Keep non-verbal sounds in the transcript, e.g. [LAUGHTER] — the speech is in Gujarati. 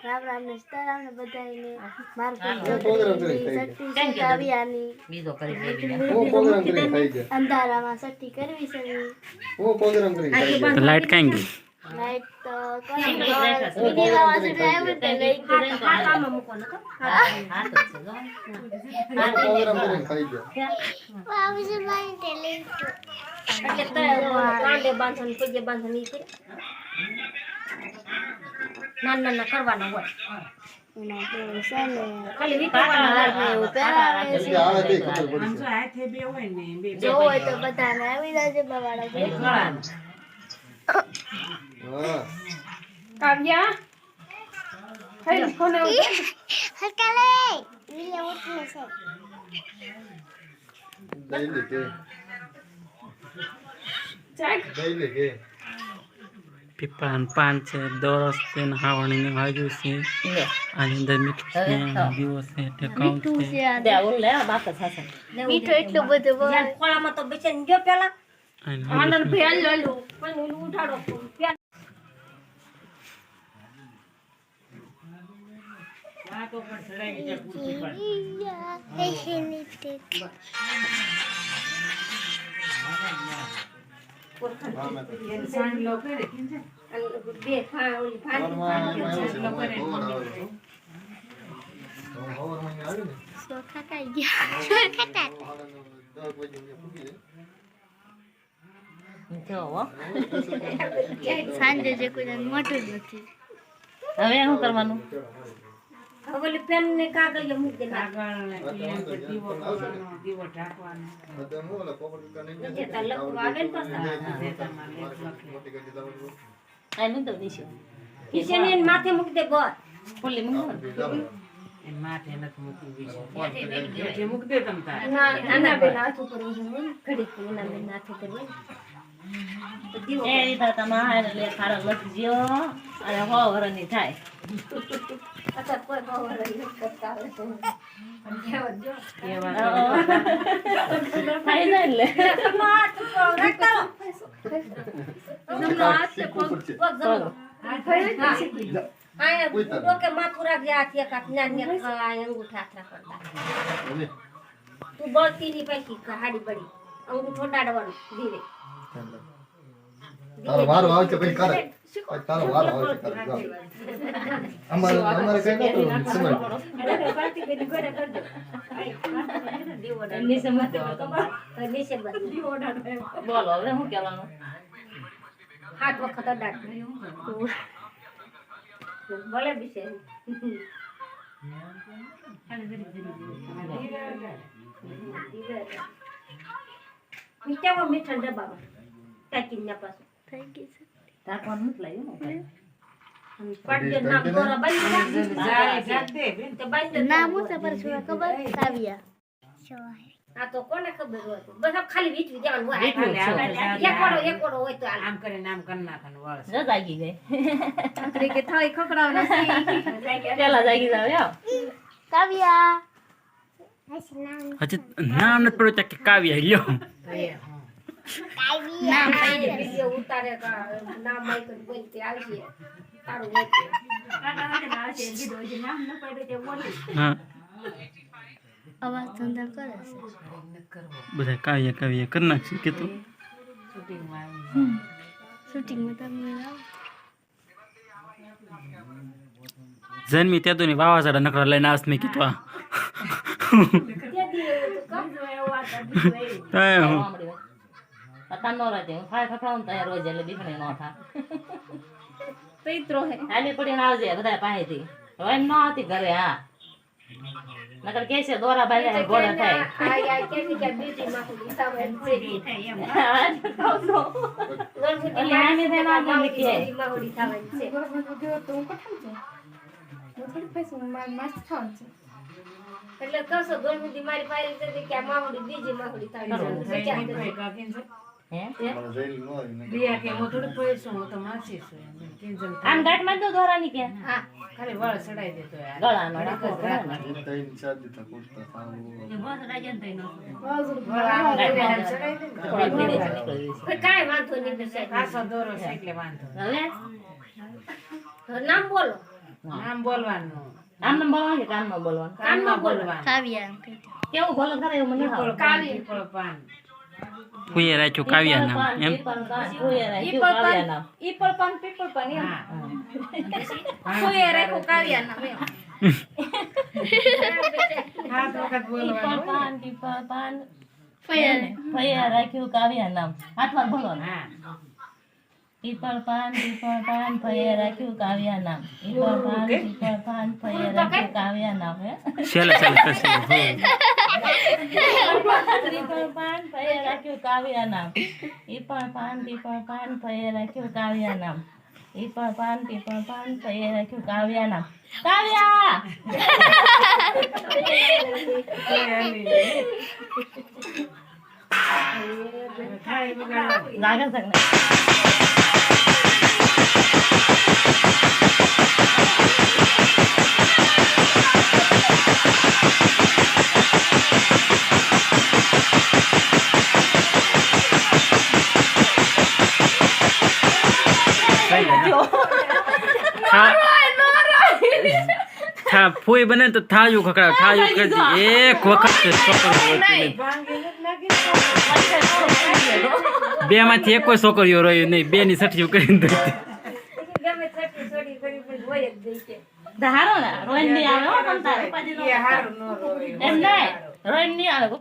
રામ રામ ને સીતારામ ને બધાયને માર હું પ્રોગ્રામ કરી ખાઈ શક્તિ છે કાવ્યાની બીજો કરી દેવી હું પ્રોગ્રામ કરી ખાઈ ગયા અંધારામાં શક્તિ કરવી છે હું પ્રોગ્રામ કરી ખાઈ ગયા તો લાઈટ કાંઈ ગઈ લાઈટ તો કોઈ વીડી વાવાઝોડું આવ્યું ને લઈ ગયું હાથમાં મૂકો નતો હાથ જ છે જો. હું પ્રોગ્રામ કરીને ખાઈ ગયા વાવાઝોડું તે લઈ ગયું એટલે તય કાંડે બાંધણ પગે બાંધણ ઈ કરે નાના નાના કરવાના હોય એના તો છે ને ખાલી વિકવાના હારને એવું પહેરાવે એટલે આવે તે ખબર પડી છે જો હોય તો બધાને આવી જશે બવાડા છે ગળાનું. હા કાવ્યા હે કોને હકાલે વિલે ઉઠને છે દઈ કે ચાક દઈ કે પીપળાનું પાન છે દોરસ છે ને હાવણીને વાગ્યું છે. આની અંદર મીઠું છે દીવો છે ટેકાઉ મીઠું છે. દે મીઠું એટલું બધું ખોળામાં તો બેસીને ગયો પેલા. આનંદ ભેલ લલુ પણ ઉઠાડો. તો બે ખા ઓલી ભાંડી સવારમાં સાંજે જે કોઈ મોટું જ નથી હવે શું કરવાનું? હવે પેન ને કાગળ મૂકી દે બધા હું ઓલા પોપટ દુકાને નહીં જે તાર લખવું આવે ને પાછા. નહીં તો. દીશું કિશન ને માથે મૂકી દે બસ. ફૂલી મૂકો ને. ના નાના બેન દે તમ ઉભું ના ના બેન હાથ ઉપર હોય ને. તો દીવો એ રીતા તમારે લે ખારા લખજો. અને હો વરની થાય. કોઈ ખબર નથી કરતા આવે તો. માથું રાખજે, હાથ એક હાથ ના ને એક આ અંગૂઠા હાથ રાખવાના. તું બળતી ની પૈકી હાડી બળી અંગૂઠો ડાડવાનું ધીરે વારો આવશે પછી કરે તારો વારો જાઓ. અમારે અમારે કઈ સમજ તમારે. નીચે બધી બોલો હવે શું કહેવાનું હાથ વખત અડાડ ભલે બી મીઠામાં મીઠા ડબ્બામાં ટાંકીને ના પાછું થઈ ગઈ છે ઢાંકવાનું નથી પાડજો નામ નામ હું છે પર શું ખબર? કાવ્યા આ તો કોને ખબર હોય બસ ખાલી વીટવી દેવાનું હોય. એક વાળો એક વાળો હોય તો હાલે. જો જાગી ગઈ. કે થાળી ખકડાવ [LAUGHS] પેલા જાગી જાવ યાર કાવ્યા. હજી નામ નથી પડ્યું કે કાવ્યા લ્યો. નામ એ વીડિયો ઉતારે કા નામ માઈક બોલ તે આવશે તારું હોય હા. અવાજ ધંધા કરે છે. બધા કાવ્યા કાવ્યા કરી નાખશે કે તું? શૂટિંગમાં તમે જન્મી ત્યાં તો ની વાવાઝોડા નકરા લઈને આસ મેં કીધું આ. પતા નો રહેતી હું ખાય ખખડાવું તો રોજ એટલે દીકરી નો થા હાલી પડીને આવજે બધા પાસેથી હવે ન હતી ઘરે હા નકર કે છે દોરા બાંધ્યા ગોળા થાય આ યાર કેવી કે બીજી માં હું સામે છે? એટલે આને થાય ના બોલે કે. માં હોડી થવાની છે તો હું કઠમ છે હું થોડી પૈસા માર માસ ખાવાનું છે એટલે કશો ગણપતિ મારી પાસે કે આ માહોડી બીજી માહોડી થવાની છે કાંઈ વાંધો નહીં બેસાય. હવે નામ બોલો નામ બોલવાનું કે કાનમાં બોલવાનું કાનમાં કાવ્યા. કેવું બોલો ખરે એવું મને પીપળ પાન પીપળ ચુકાવ્યા ફૂઈએ રાખ્યું કાવ્યા નામ એમ ઈ પણ પીપળ પાન એમ હા કોઈ રાખ્યું કાવ્યા નામ એમ સાત વખત બોલવાનું રાખ્યું કાવ્યા નામ હાથમાં બોલો હા પીપળ પાન પીપળ પાન ફઈએ રાખ્યું કાવ્યા નામ પીપળ પાન પીપળ પાન ફઈએ રાખ્યું કાવ્યા નામ હે છેલ્લે છેલ્લે કરશે હો. પીપળ પાન ફઈએ રાખ્યું કાવ્યા નામ પીપળ પાન પીપળ પાન ફઈએ રાખ્યું કાવ્યા નામ પીપળ પાન પીપળ પાન ફઈએ રાખ્યું કાવ્યા નામ કાવ્યા ખાઈ બગાડવાનું લાગે છે થા ફૂઈ બને તો થાયું ખકડાવ થાયું કરતી એક વખત છોકરો બે માંથી એક કોઈ છોકરીઓ રહ્યો નહીં બે ની સઠીઓ કરીને દઈ ગમે છઠ્ઠી છોડી કરી પણ હોય જ દઈ છે ધારો ને રોહિત આવે હો તમ તારે. ઉપાધિ ન એ હારું ન રોય એમ નહીં રોહિત આવે.